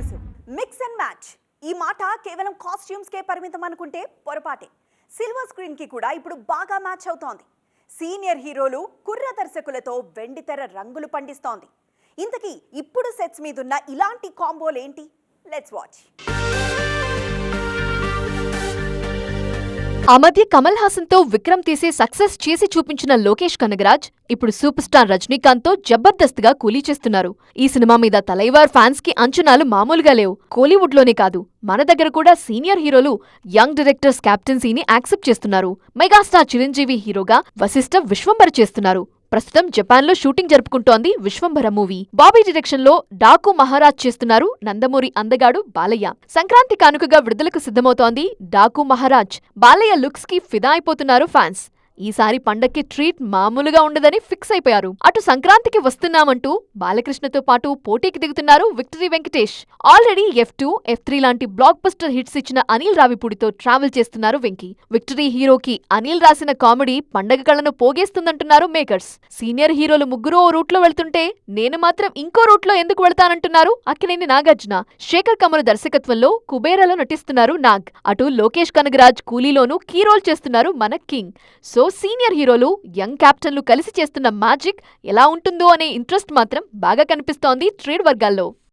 తెలుసు mix and match ఈ మాట కేవలం కాస్ట్యూమ్స్కే పరిమితం అనుకుంటే పొరపాటే. సిల్వర్ స్క్రీన్కి కూడా ఇప్పుడు బాగా మ్యాచ్ అవుతోంది. సీనియర్ హీరోలు కుర్ర దర్శకులతో వెండితెర రంగులు పండిస్తోంది. ఇంతకీ ఇప్పుడు సెట్స్ మీదున్న ఇలాంటి కాంబోలేంటి లెట్స్ వాచ్ ఆ మధ్య కమల్ హాసన్తో విక్రమ్ తీసే సక్సెస్ చేసి చూపించిన లోకేష్ కనగరాజ్ ఇప్పుడు సూపర్ స్టార్ రజనీకాంత్తో జబర్దస్త్గా కూలీ చేస్తున్నారు. ఈ సినిమా మీద తలైవార్ ఫ్యాన్స్కి అంచనాలు మామూలుగా లేవు. కోలీవుడ్లోనే కాదు మన దగ్గర కూడా సీనియర్ హీరోలు యంగ్ డైరెక్టర్స్ కెప్టెన్సీని యాక్సెప్ట్ చేస్తున్నారు. మెగాస్టార్ చిరంజీవి హీరోగా వశిష్ఠ విశ్వంబర చేస్తున్నారు. ప్రస్తుతం జపాన్లో షూటింగ్ జరుపుకుంటోంది విశ్వంభర మూవీ. బాబీ డైరెక్షన్లో డాకు మహారాజ్ చేస్తున్నారు నందమూరి అందగాడు బాలయ్య. సంక్రాంతి కానుకగా విడుదలకు సిద్ధమవుతోంది డాకు మహారాజ్. బాలయ్య లుక్స్కి ఫిదా అయిపోతున్నారు ఫ్యాన్స్. ఈసారి పండక్కి ట్రీట్ మామూలుగా ఉండదని ఫిక్స్ అయిపోయారు. అటు సంక్రాంతికి వస్తున్నామంటూ బాలకృష్ణతో పాటు పోటీకి దిగుతున్నారు victory Venkatesh. Already F two F three లాంటి బ్లాక్ బస్టర్ హిట్స్ ఇచ్చిన అనిల్ రావిపూడితో ట్రావెల్ చేస్తున్నారు వెంకీ. విక్టరీ హీరోకి అనిల్ రాసిన కామెడీ పండగ కళను పోగేస్తుందంటున్నారు మేకర్స్. సీనియర్ హీరోలు ముగ్గురు ఓ రూట్లో వెళ్తుంటే నేను మాత్రం ఇంకో రూట్లో ఎందుకు వెళ్తానంటున్నారు అక్కినేని నాగార్జున. శేఖర్ కమల్ దర్శకత్వంలో కుబేరాలో నటిస్తున్నారు నాగ్. అటు లోకేష్ కనగరాజ్ కూలీలోనూ కీ రోల్ చేస్తున్నారు మన కింగ్. సో సీనియర్ హీరోలు యంగ్ క్యాప్టెన్లు కలిసి చేస్తున్న మ్యాజిక్ ఎలా ఉంటుందో అనే ఇంట్రెస్ట్ మాత్రం బాగా కనిపిస్తోంది ట్రేడ్ వర్గాల్లో.